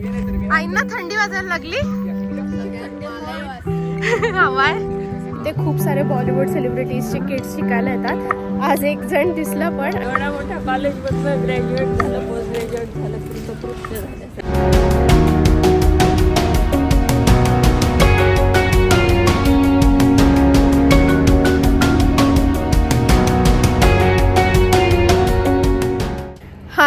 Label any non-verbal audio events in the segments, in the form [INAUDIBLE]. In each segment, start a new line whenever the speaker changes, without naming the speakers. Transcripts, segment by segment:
आईंना थंडी वाजायला लागली? हवाय ते खूप सारे बॉलिवूड सेलिब्रिटीजचे किड्स शिकायला येतात. आज एक जण दिसला पण.
एवढा मोठ्या कॉलेजमधनं ग्रॅज्युएट झालं पोस्ट ग्रॅज्युएट झालं तुमचं खूप झालं.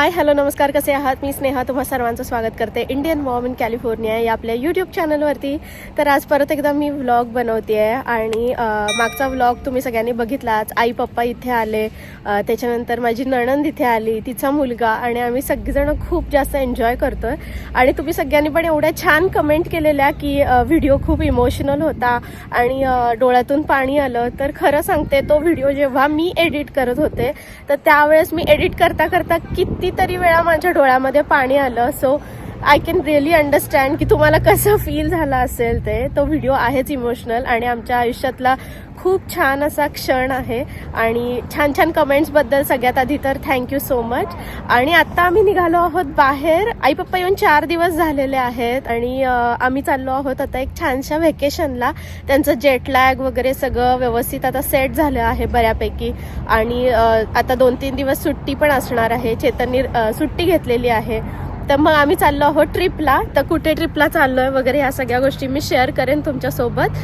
हाय हॅलो नमस्कार कसे आहात? मी स्नेहा तुम्हा सर्वांचं स्वागत करते. इंडियन मॉम इन कॅलिफोर्निया या आपल्या यूट्यूब चॅनलवरती तर आज परत एकदा मी व्लॉग बनवते आहे आणि मागचा व्लॉग तुम्ही सगळ्यांनी बघितलाच. आई पप्पा इथे आले त्याच्यानंतर माझी नणंद इथे आली तिचा मुलगा आणि आम्ही सगळीजणं खूप जास्त एन्जॉय करतोय. आणि तुम्ही सगळ्यांनी पण एवढ्या छान कमेंट केलेल्या की व्हिडिओ खूप इमोशनल होता आणि डोळ्यातून पाणी आलं. तर खरं सांगते तो व्हिडिओ जेव्हा मी एडिट करत होते तर त्यावेळेस मी एडिट करता करता किती कितीतरी वेळा माझ्या डोळ्यामध्ये पाणी आलं so I can really understand की तुम्हाला कसं फील झालं असेल ते. तो व्हिडिओ आहेच इमोशनल आणि आमच्या आयुष्यातला खूप छान असा क्षण आहे आणि छान छान कमेंट्सबद्दल सगळ्यात आधी तर थँक्यू सो मच आणि आत्ता आम्ही निघालो आहोत बाहेर. आई पप्पा येऊन चार दिवस झालेले आहेत आणि आम्ही चाललो आहोत आता एक छानशा व्हेकेशनला त्यांचं जेट लॅग वगैरे सगळं व्यवस्थित आता सेट झालं आहे बऱ्यापैकी. आणि आता दोन तीन दिवस सुट्टी पण असणार आहे. चेतननी सुट्टी घेतलेली आहे. तर मग आम्ही चाललो आहोत ट्रिपला तर कुठे ट्रिपला चाललो आहे वगैरे ह्या सगळ्या गोष्टी मी शेअर करेन तुमच्यासोबत.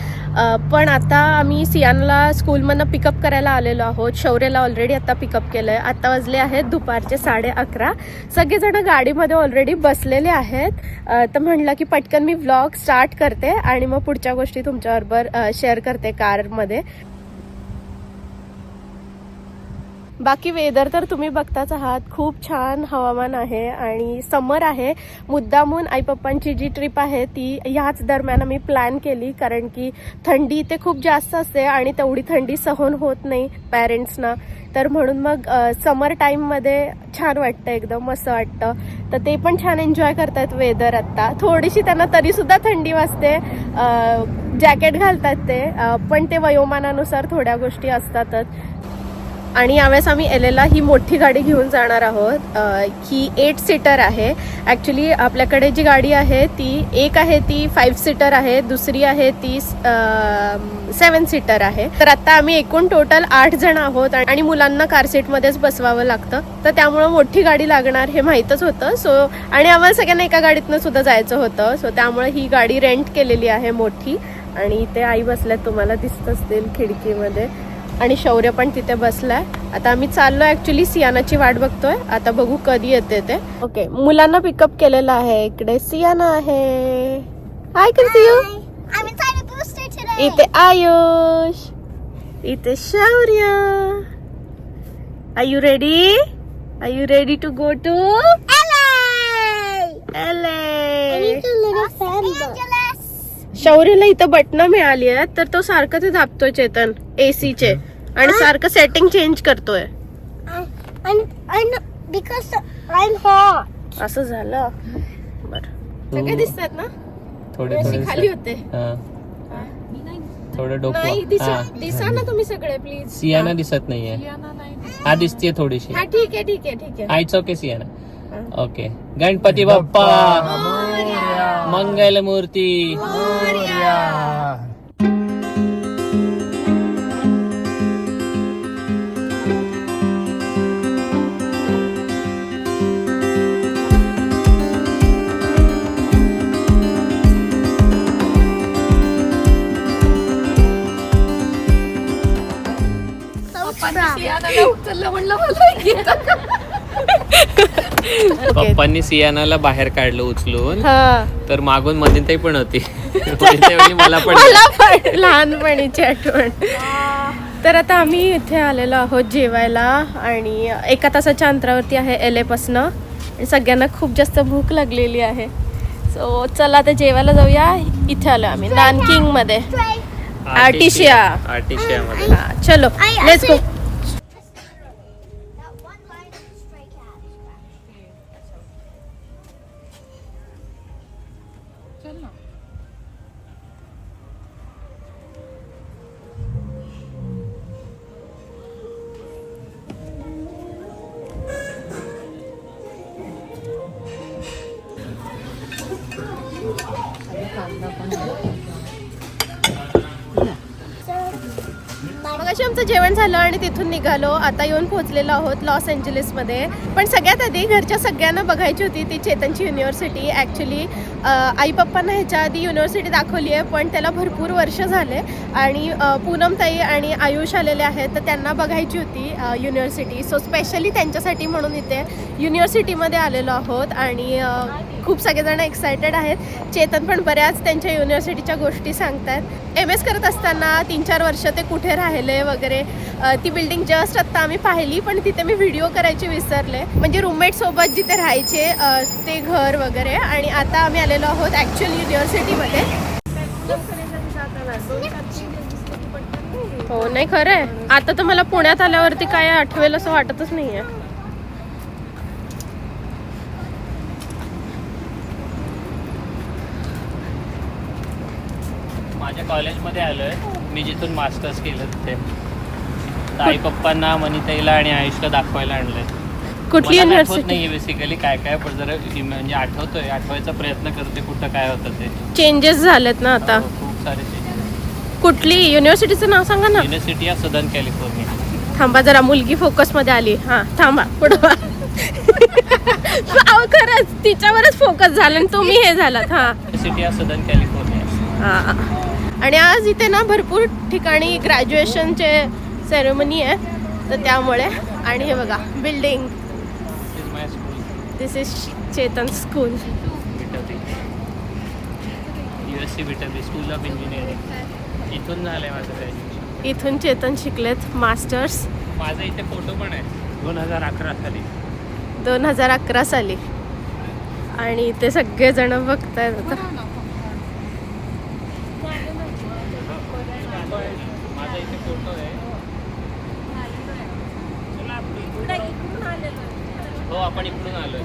पण आता आम्ही सियानला स्कूलमधनं पिकअप करायला आलेलो आहोत. शौर्यला ऑलरेडी आता पिकअप केलं आहे आता वाजले आहेत दुपारचे साडे अकरा. सगळेजण गाडीमध्ये ऑलरेडी बसलेले आहेत. तर म्हणलं की पटकन मी व्लॉग स्टार्ट करते आणि मग पुढच्या गोष्टी तुमच्याबरोबर शेअर करते कारमध्ये बाकी वेदर तर तुम्ही बघताच आहात. खूप छान हवामान आहे आणि समर आहे. मुद्दामून आई पप्पांची जी ट्रिप आहे ती ह्याच दरम्यान आम्ही प्लॅन केली. कारण की थंडी इथे खूप जास्त असते आणि तेवढी थंडी सहन होत नाही पॅरेंट्सना. तर म्हणून मग समर टाईममध्ये छान वाटतं एकदम मस्त वाटतं. तर ते पण छान एन्जॉय करतात वेदर आत्ता थोडीशी त्यांना तरीसुद्धा थंडी वाजते. जॅकेट घालतात ते. पण ते वयोमानानुसार थोड्या गोष्टी असतातच. आणि यावेळेस आम्ही एलेला ही मोठी गाडी घेऊन जाणार आहोत. ही एट सीटर आहे. ॲक्च्युली आपल्याकडे जी गाडी आहे ती एक आहे ती फाईव्ह सीटर आहे. दुसरी आहे ती सेवन सीटर आहे. तर आता आम्ही एकूण टोटल आठ जण आहोत आणि मुलांना कार सीटमध्येच बसवावं लागतं. तर त्यामुळं मोठी गाडी लागणार हे माहीतच होतं. सो आणि आम्हाला सगळ्यांना एका गाडीतनं सुद्धा जायचं होतं. सो त्यामुळे ही गाडी रेंट केलेली आहे मोठी. आणि इथे आई बसल्यात तुम्हाला दिसत असतील खिडकीमध्ये. आणि शौर्य पण तिथे बसलाय. आता आम्ही चाललो ऍक्च्युली सियानाची वाट बघतोय. आता बघू कधी येते ते. ओके मुलांना पिकअप केलेलं आहे. इकडे सियाना आहे. हाय करते. इथे आयुष. इथे Shaurya. Are you ready are you ready to go two. शौर्यला इथं बटणं मिळाली आहेत तर तो सारखं ते दाबतोय चेतन. एसीचे आणि सारखं सेटिंग चेंज करतोय.
I, I'm, I'm, because I'm hot.
असं झालं. बर. सगळे दिसतात ना?
थोडे
खाली होते.
हा. थोडं डोकं.
नाही दिसा
हा.
दिसा ना तुम्ही सगळे प्लीज
सियाना दिसत नाहीये. हा दिसतीये थोडीशी.
हा ठीक आहे ठीक आहे ठीक आहे.
आईच ओके सियाना. ओके गणपती बाप्पा. मंगल मूर्ती पप्पांनी सियानाला बाहेर काढलं उचलून.
हा.
तर मागून मदिनताई पण होती. [LAUGHS] मला पण
मला पण लहानपणीची आठवण. तर आता आम्ही इथे आलेलो आहोत जेवायला आणि एका तासाच्या अंतरावरती आहे एल एपासनं आणि सगळ्यांना खूप जास्त भूक लागलेली आहे. सो चला आता जेवायला जाऊया. इथे आलो आम्ही नानकिंगमध्ये आर्टिशिया.
आर्टिशिया मध्ये
चलो लेट्स गो तिथून निघालो. आता येऊन पोहोचलेलो आहोत लॉस एंजलिसमध्ये. पण सगळ्यात आधी घरच्या सगळ्यांना बघायची होती ती चेतनची युनिव्हर्सिटी ॲक्च्युली आई पप्पांना ह्याच्या आधी युनिव्हर्सिटी दाखवली आहे पण त्याला भरपूर वर्ष झाले आणि पूनमताई आणि आयुष आलेले आहेत तर त्यांना बघायची होती युनिव्हर्सिटी सो स्पेशली त्यांच्यासाठी म्हणून इथे युनिव्हर्सिटीमध्ये आलेलो आहोत आणि खूप सगळेजण एक्सायटेड आहेत. चेतन पण बऱ्याच त्यांच्या युनिव्हर्सिटीच्या गोष्टी सांगतात एम एस करत असताना तीन चार वर्ष ते कुठे राहिले वगैरे ती बिल्डिंग जस्ट आत्ता आम्ही पाहिली पण तिथे मी व्हिडिओ करायचे विसरले. म्हणजे रूममेटसोबत जिथे राहायचे ते घर वगैरे. आणि आता आम्ही आलेलो आहोत ॲक्च्युअल युनिव्हर्सिटीमध्ये हो नाही खरं आहे आता तर मला पुण्यात आल्यावरती काय आठवेल असं वाटतच नाही आहे
माझ्या कॉलेजमध्ये आलोय. मी जिथून मास्टर्स केलं तिथे. तर आई पप्पांना मनिताईला आणि आयुषला दाखवायला आणलंय.
कुठली
मला आठवत
युनिव्हर्सिटी
नाहीये बेसिकली काय काय पण जरा म्हणजे आठवतोय. आठवायचा प्रयत्न करते कुठं काय होतं ते.
चेंजेस झालेत ना आता?
हो, खूप सारे.
कुठली युनिव्हर्सिटीचं नाव सांगा ना.
युनिव्हर्सिटी ऑफ सदर्न कॅलिफोर्निया
थांबा जरा मुलगी फोकसमध्ये आली. हा थांबा पुढं वा. अहो, खरंच तिच्यावरच फोकस झाला आणि तुम्ही हे झालात हा.
युनिव्हर्सिटी ऑफ सदर्न कॅलिफोर्निया
हा. आणि आज इथे ना भरपूर ठिकाणी ग्रॅज्युएशनचे सेरेमनी आहे तर त्यामुळे आणि हे बघा building this is Chetan school
of engineering इथून झालंय माझं ग्रॅज्युएशन
इथून चेतन शिकलेत मास्टर्स
माझा इथे फोटो पण आहे. दोन हजार अकरा साली.
दोन हजार अकरा साली. आणि इथे सगळेजण बघतायत आता.
इथे फोटो आहे. हो आपण इकडून आलोय.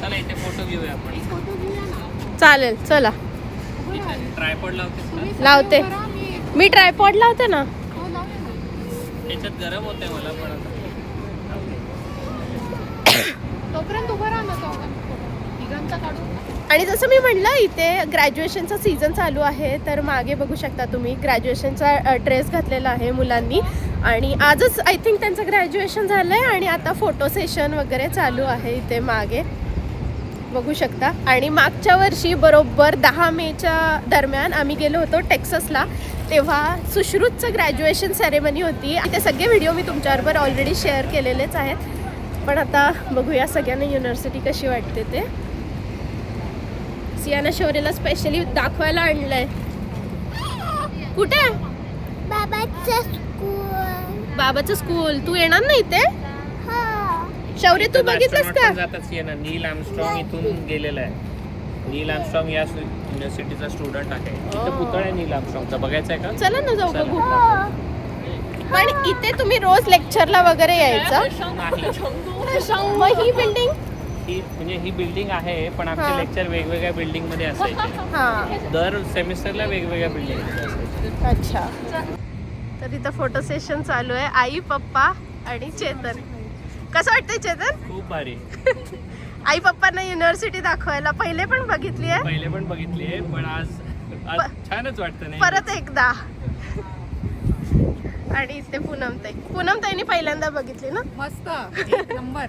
चला इथे फोटो घेऊया आपण.
चालेल चला.
ट्रायपॉड लावतेस का?
लावते. मी ट्रायपॉड लावते ना?
त्याच्यात गरम होते मला पण आता.
आणि जसं मी म्हणलं इथे ग्रॅज्युएशनचा सीझन चालू आहे तर मागे बघू शकता तुम्ही ग्रॅज्युएशनचा ड्रेस घातलेला आहे मुलांनी. आणि आजच आय थिंक त्यांचं ग्रॅज्युएशन झालं आहे आणि आता फोटो सेशन वगैरे चालू आहे इथे मागे. बघू शकता. आणि मागच्या वर्षी बरोबर दहा मेच्या दरम्यान आम्ही गेलो होतो टेक्ससला तेव्हा सुश्रुतचं ग्रॅज्युएशन सेरेमनी होती. ते सगळे व्हिडिओ मी तुमच्याबरोबर ऑलरेडी शेअर केलेलेच आहेत. पण आता बघूया सगळ्यांना युनिव्हर्सिटी कशी वाटते ते. सियाना शौर्यला स्पेशली दाखवायला आणलंय. कुठे?
बाबाचं स्कूल
बाबाचं स्कूल तू येणार ना इथे?
हा.
शौर्य तू बघितलंस का?
पण जातात ये ना नील आर्मस्ट्रॉंग इथून गेलेला आहे. नील आर्मस्ट्रॉंग या युनिव्हर्सिटीचा स्टुडंट आहे. इथं पुतळा आहे नील आर्मस्ट्रॉंगचा. बघायचा आहे का?
चला ना जाऊ. बघू. पण इथे तुम्ही रोज लेक्चरला वगैरे यायचं?
नाही.
मग ही बिल्डिंग
ही म्हणजे ही बिल्डिंग आहे पण आमचे
हा.
लेक्चर वेगवेगळ्या बिल्डिंगमध्ये असायचे.
हा.
दर सेमिस्टरला वेगवेगळ्या बिल्डिंगमध्ये असायचे.
अच्छा. तर इथं फोटो सेशन चालू आहे. आई पप्पा आणि चेतन. कसं वाटतंय चेतन?
खूप भारी.
आई पप्पांना युनिव्हर्सिटी दाखवायला पहिले पण बघितली आहे?
पहिले पण बघितली आहे पण आज छानच वाटतं नाही.
परत एकदा. आणि इथे पूनमताई. पूनमताईनी पहिल्यांदा बघितली ना?
मस्त. नंबर.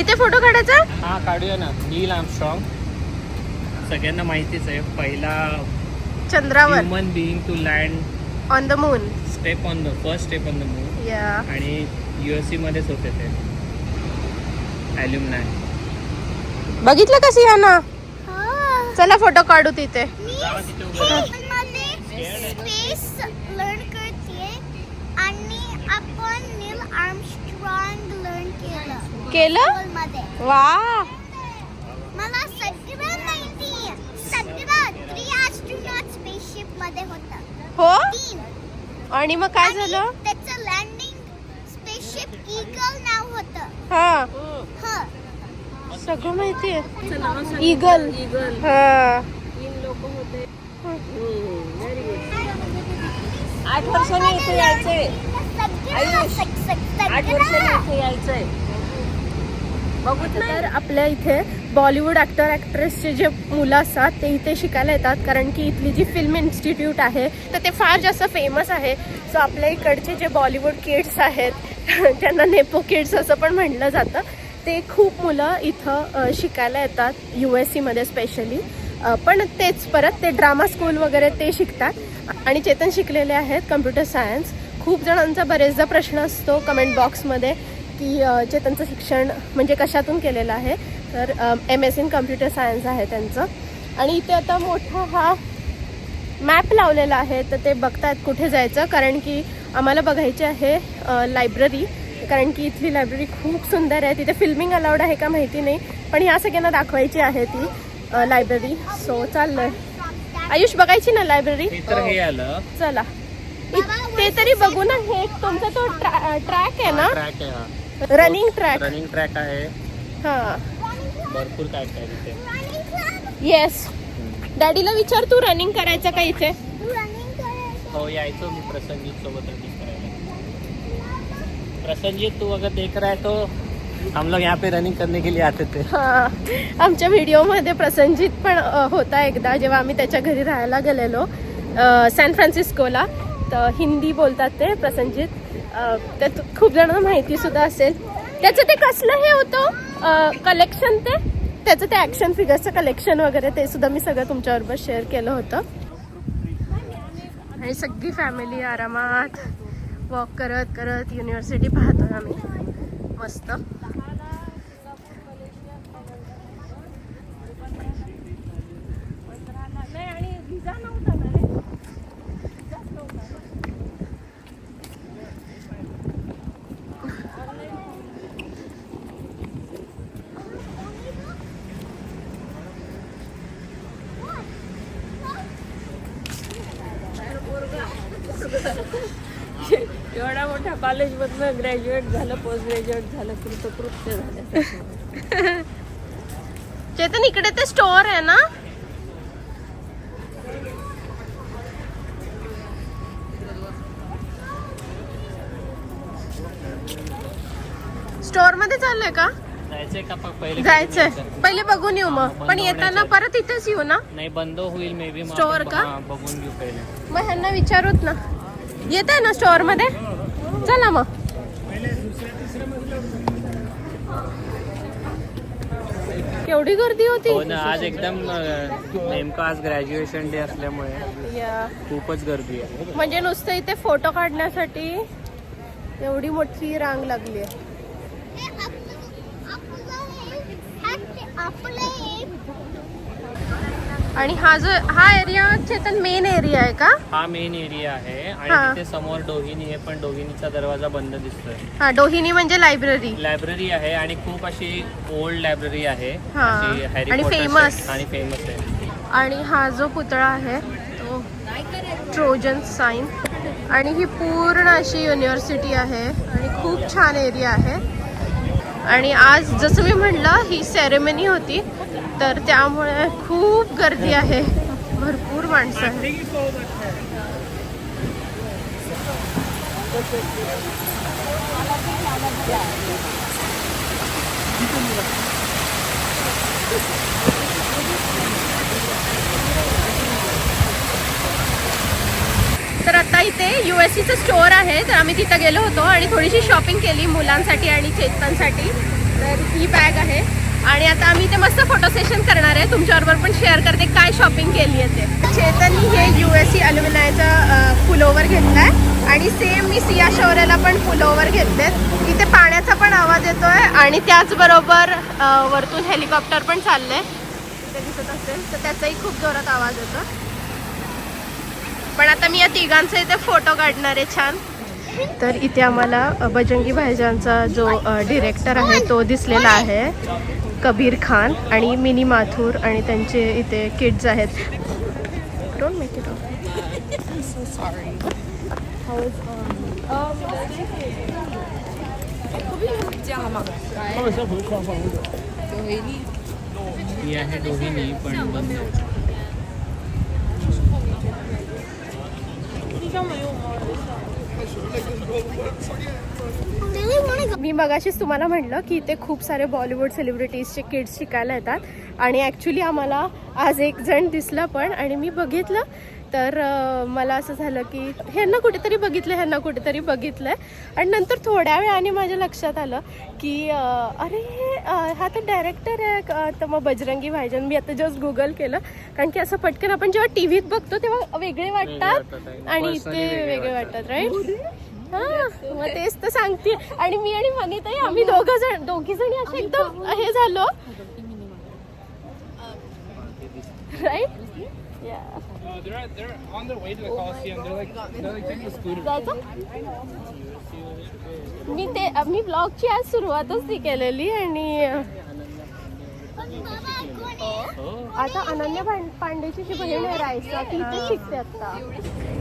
इथे फोटो काढायचा?
हा काढूया ना. Neil Armstrong. सगळ्यांना माहितीच आहे पहिला
चंद्रावर.
Human being to land
on the moon
step on the first step on the moon
या
आणि यू एस सी मध्येच होते ते. ॲल्युमनाय
बघितलं का सियाना
हा.
चला फोटो काढू तिथे.
जावा तिथे उभं राहा.
मध्ये स्पेस लर्न करते आणि आपण नील आर्मस्ट्रॉंग लर्न केलं?
वा.
मला सगळं माहिती सगळं थ्री ॲस्ट्रोनॉट स्पेसशिपमध्ये होतं.
हो? आणि मग काय झालं?
त्याचं लँडिंग स्पेसशिप ईगल नाव होतं.
हा.
ह.
सगळं माहिती आहे. इगल
इगल
हा.
तीन लोक होते. आठ वर्षांनी इथे यायचंय. आठ वर्षांनी इथे यायचंय. बघू
तर आपल्या इथे बॉलिवूड ॲक्टर ॲक्ट्रेसचे जे मुलं असतात ते इथे शिकायला येतात. कारण की इथली जी फिल्म इन्स्टिट्यूट आहे तर ते फार जास्त फेमस आहे. सो आपल्या इकडचे जे बॉलिवूड किड्स आहेत [LAUGHS] त्यांना नेपो किड्स असं पण म्हटलं जातं. ते खूप मुलं इथं शिकायला येतात यू एस सीमध्ये स्पेशली पण तेच परत ते ड्रामा स्कूल वगैरे ते शिकतात. आणि चेतन शिकलेले आहेत कम्प्युटर सायन्स खूप जणांचा बरेचदा प्रश्न असतो कमेंट बॉक्समध्ये की अ, चेतनचं शिक्षण म्हणजे कशातून केलेलं आहे? तर M S in computer science आहे त्यांचं. आणि इथे आता मोठा हा मॅप लावलेला आहे तर ते बघतायत कुठे जायचं. कारण की आम्हाला बघायची आहे लायब्ररी कारण की इथली लायब्ररी खूप सुंदर आहे. तिथे फिल्मिंग अलाउड आहे का माहिती नाही. पण ह्या सगळ्यांना दाखवायची आहे ती लायब्ररी सो चाललंय. आयुष बघायची ना लायब्ररी चला. ते तरी बघू ना. हे तुमचा तो ट्रॅक आहे ना?
ट्रॅक आहे हा.
रनिंग ट्रॅक
रनिंग ट्रॅक आहे.
हा.
भरपूर काय काय तिथे.
येस डॅडीला विचार तू रनिंग करायचं का इथे.
हो यायचो मी प्रसंजित सोबत रनिंग करायला. प्रसंजित तू अगर देख रहा है तो. हम लोग यहाँ पे रनिंग करने के लिए आते थे.
हा. आमच्या व्हिडिओमध्ये प्रसंजित पण होता एकदा जेव्हा आम्ही त्याच्या घरी राहायला गेलेलो सॅन फ्रान्सिस्कोला तर हिंदी बोलतात ते प्रसंजित त्यात खूप जणांना माहिती सुद्धा असेल. त्याचं ते कसलं हे होतं? कलेक्शन ते? त्याचं ते ॲक्शन फिगर्सचं कलेक्शन वगैरे ते सुद्धा मी सगळं तुमच्याबरोबर शेअर केलं होतं. आणि सगळी फॅमिली आरामात वॉक करत करत युनिव्हर्सिटी पाहतो आम्ही. मस्त
एवढ्या मोठ्या ग्रॅज्युएट झालं पोस्ट ग्रॅज्युएट झालं कृतकृत्य झालं [LAUGHS]
चेतन इकडे ते स्टोअर आहे ना? स्टोअरमध्ये चाललंय का?
जायचंय पहिले बघून
पहिले बघून येऊ मग. पण येताना. परत इथेच येऊ ना?
नाही बंद होईल मे बी
Store का?
बघून घेऊ पहिले.
मग ह्यांना विचारूत ना. येत आहे ना स्टोअरमध्ये? चला मग. केवढी गर्दी होती?
हो ना आज एकदम नेमकं आज ग्रॅज्युएशन डे असल्यामुळे
या.
खूपच गर्दी आहे.
म्हणजे नुसतं इथे फोटो काढण्यासाठी एवढी मोठी रांग लागली आहे
हे आपलं आपलं हे हे आपलं हे
आणि हा जो हा एरिया चेतन मेन एरिया आहे का?
हा मेन एरिया आहे.
हा.
आणि तिथे समोर डोहिनी आहे पण डोहिनीचा दरवाजा बंद दिसतोय.
हा डोहिनी म्हणजे लायब्ररी
लायब्ररी आहे आणि खूप अशी ओल्ड लायब्ररी आहे.
हा.
अशी हॅरी
आणि famous.
set आणि फेमस आहे.
आणि हा जो पुतळा आहे तो ट्रोजन साईन आणि ही पूर्ण अशी युनिव्हर्सिटी आहे. आणि खूप छान एरिया आहे. आणि आज जसं मी म्हणलं ही सेरेमनी होती तर त्यामुळे खूप गर्दी आहे. भरपूर माणसं आहे तर आता इथे यू एस सीचं स्टोअर आहे. तर आम्ही तिथं गेलो होतो आणि थोडीशी शॉपिंग केली मुलांसाठी आणि चेतनसाठी. तर ही बॅग आहे. आणि आता आम्ही इथे मस्त फोटो सेशन करणार आहे. तुमच्याबरोबर पण शेअर करते काय शॉपिंग केली आहे ते. चेतननी हे यू एस सी अल्युमिनायचं फुलोवर घेतलं आहे आणि सेम मी सिया शौर्याला पण फुलोवर घेतले इथे पाण्याचा पण आवाज येतो आहे आणि त्याचबरोबर वरतून हेलिकॉप्टर पण चाललंय. ते दिसत असेल तर त्याचाही खूप जोरात आवाज येतो पण आता मी या तिघांचे इथे फोटो काढणार आहे छान. तर इथे आम्हाला बजरंगी भाईजानचा जो डिरेक्टर आहे तो दिसलेला आहे कबीर खान आणि मिनी माथुर आणि त्यांचे इथे किड्स आहेत. डोंट मेक इट
आहे डोहिनी पण
मी मगाशीच तुम्हाला म्हटलं की इथे खूप सारे बॉलिवूड सेलिब्रिटीजचे किड्स शिकायला येतात. आणि ॲक्च्युली आम्हाला आज एक जण दिसला पण आणि मी बघितलं तर मला असं झालं की ह्यांना कुठेतरी बघितलं ह्यांना कुठेतरी बघितलं आणि नंतर थोड्या वेळाने माझ्या लक्षात आलं की अरे हा तर डायरेक्टर आहे क- तर मग बजरंगी भाईजान. मी आता जस्ट गुगल केलं. कारण की असं पटकन आपण जेव्हा टी व्हीत बघतो तेव्हा वेगळे वाटतात
आणि
इथे
वेगळे
वाटतात राईट हा मग तेच तर सांगते. आणि मी आणि वनिताई आम्ही दोघं जण दोघी जणी असे एकदम हे झालो. Right
They're at, they're on their way to the Coliseum. They're like they're like taking a scooter.
जायचं मी ते मी ब्लॉगची आज सुरुवातच ती केलेली आणि आता अनन्या पां- पांडेची जी बहीण आहे रायसा ती इथे शिकते आता.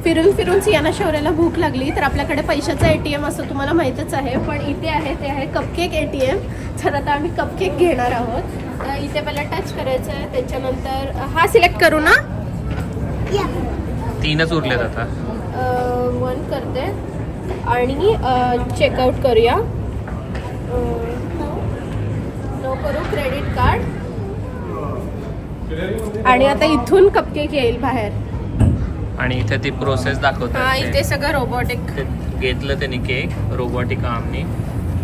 फिरून फिरून सियाना शौर्याला भूक लागली तर आपल्याकडे पैशाचं एटीएम असं तुम्हाला माहीतच आहे पण इथे आहे ते आहे कपकेक एटीएम तर आता आम्ही कपकेक घेणार आहोत. तर इथे पहिला टच करायचं आहे त्याच्यानंतर हा सिलेक्ट करू ना.
तीनच उरलेत आता.
वन करते. आणि चेकआउट करूया. नो करू क्रेडिट कार्ड आणि आता इथून कपकेक येईल बाहेर.
आणि इथे ती प्रोसेस
हा
दाखवतात
इथे
ते.
सगळं रोबोटिक
घेतलं त्यांनी केक रोबोटिक आणि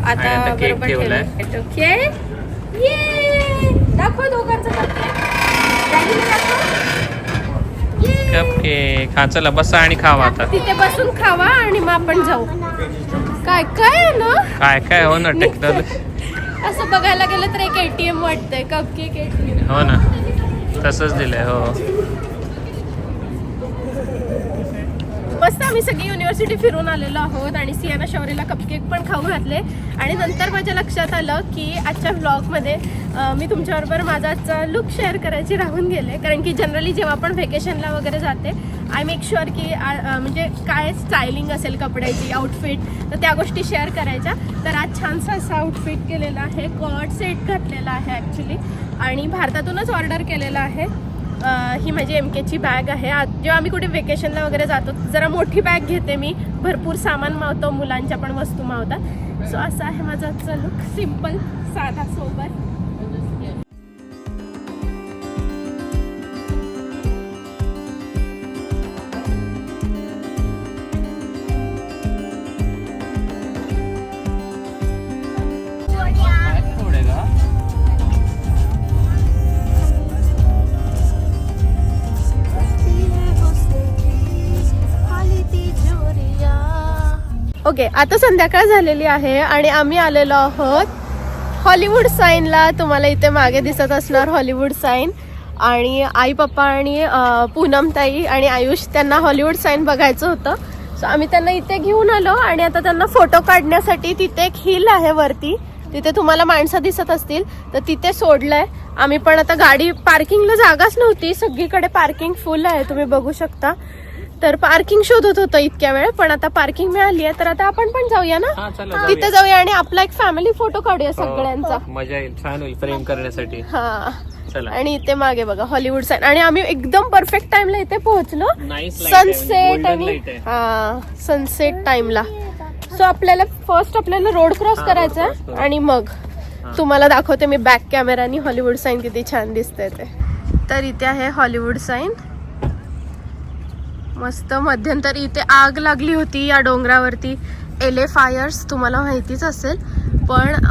आता
केक ठेवलाय.
ओके ये दाखव दोघांचं कपकेक Daddy, दाखव. Yay.
कप केक हा चला बसा आणि खावा आता.
तिथे बसून खावा आणि मग आपण जाऊ. काय काय आहे ना?
काय काय हो ना टेक्नॉलॉजी
असं बघायला गेलं तर एक एटीएम वाटतंय कपकेक एटीएम
हो ना. तसंच दिलंय हो.
मस्त आम्ही सगळी युनिव्हर्सिटी फिरून आलेलो आहोत आणि सियाना शौर्यला कपकेक पण खाऊ घातले. आणि नंतर माझ्या लक्षात आलं की आजच्या ब्लॉगमध्ये मी तुमच्याबरोबर माझा आजचा लुक शेअर करायची राहून गेले. कारण की जनरली जेव्हा आपण व्हेकेशनला वगैरे जाते आय मेक शुअर की म्हणजे काय स्टायलिंग असेल कपड्याची आउटफिट तर त्या गोष्टी शेअर करायच्या. तर आज छानसा असा आउटफिट केलेला आहे कॉर्ड सेट घातलेला आहे ॲक्च्युली आणि भारतातूनच ऑर्डर केलेला आहे. ही माझी एम केची बॅग आहे. आज जेव्हा आम्ही कुठे वेकेशनला वगैरे जातो जरा मोठी बॅग घेते मी. भरपूर सामान मावतो मुलांच्या पण वस्तू मावतात. सो असं आहे माझा आजचा लुक सिंपल साधा सोबत ओके आता संध्याकाळ झालेली आहे आणि आम्ही आलेलो आहोत हॉलिवूड साईनला. तुम्हाला इथे मागे दिसत असणार हॉलिवूड साईन. आणि आई पप्पा आणि पूनमताई आणि आयुष त्यांना हॉलिवूड साईन बघायचं होतं. सो आम्ही त्यांना इथे घेऊन आलो आणि आता त्यांना फोटो काढण्यासाठी तिथे एक हिल आहे वरती. तिथे तुम्हाला माणसं दिसत असतील तर तिथे सोडलंय. आम्ही पण आता गाडी पार्किंगला जागाच नव्हती. सगळीकडे पार्किंग फुल आहे तुम्ही बघू शकता. तर पार्किंग शोधत होतं इतक्या वेळ पण आता पार्किंग मिळाली आहे तर आता आपण पण जाऊया ना. तिथे जाऊया आणि आपला एक फॅमिली फोटो काढूया सगळ्यांचा.
हो, मजा येईल छान होईल फ्रेम करण्यासाठी.
हा.
चला.
आणि इथे मागे बघा हॉलिवूड साईड आणि आम्ही एकदम परफेक्ट टाइमला इथे पोहोचलो.
म्हणजे
सनसेट
golden
आणि. हा सनसेट टाइमला सो आपल्याला फर्स्ट आपल्याला रोड क्रॉस करायचा. आणि मग. तुम्हाला दाखवते मी बॅक कॅमेरानी हॉलिवूड साईन किती छान दिसते ते. तर इथे आहे हॉलिवूड साईन मस्त मध्यंतरी इथे आग लागली होती या डोंगरावरती. एले फायर्स तुम्हाला माहितीच असेल. पण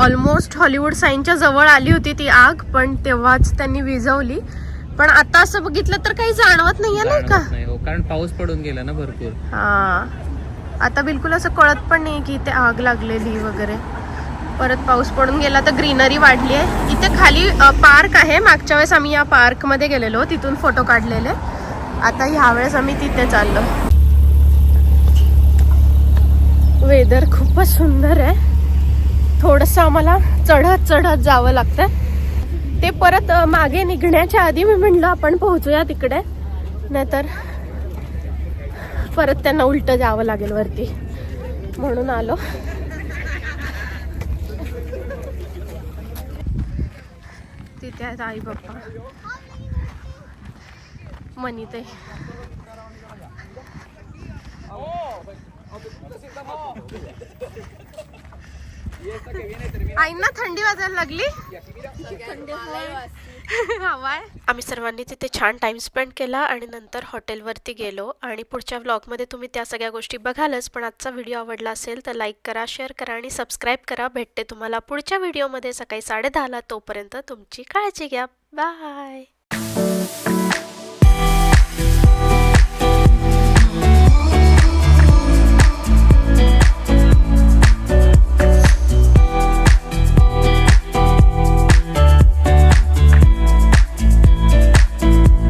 ऑलमोस्ट हॉलिवूड साईनच्या जवळ आली होती ती आग पण तेव्हाच त्यांनी विझवली. पण आता असं बघितलं तर काही जाणवत नाहीये नाही का?
हो कारण पाऊस पडून गेला ना भरपूर.
हा. आता बिलकुल असं कळत पण नाही की इथे आग लागलेली वगैरे. परत पाऊस पडून गेला तर ग्रीनरी वाढली आहे इथे खाली पार्क आहे. मागच्या वेळेस आम्ही या पार्कमध्ये गेलेलो तिथून फोटो काढलेले. आता ह्यावेळेस आम्ही तिथे चाललो. वेदर खूपच सुंदर आहे. थोडंसं आम्हाला चढत चढत जावं लागतं ते परत मागे निघण्याच्या आधी मी म्हणलं आपण पोहोचूया तिकडे. नाहीतर परत त्यांना उलट जावं लागेल वरती. म्हणून आलो. तिथे आहेत आई बाप्पा मनी ते आईंना थंडी वाजायला लागली? हवाय आम्ही सर्वांनी तिथे छान टाइम स्पेंड केला आणि नंतर हॉटेलवरती गेलो. आणि पुढच्या व्लॉगमध्ये तुम्ही त्या सगळ्या गोष्टी बघालच पण आजचा व्हिडिओ आवडला असेल तर लाईक करा शेअर करा आणि सबस्क्राईब करा. भेटते तुम्हाला पुढच्या व्हिडिओमध्ये सकाळी साडेदहाला तोपर्यंत तुमची काळजी घ्या. बाय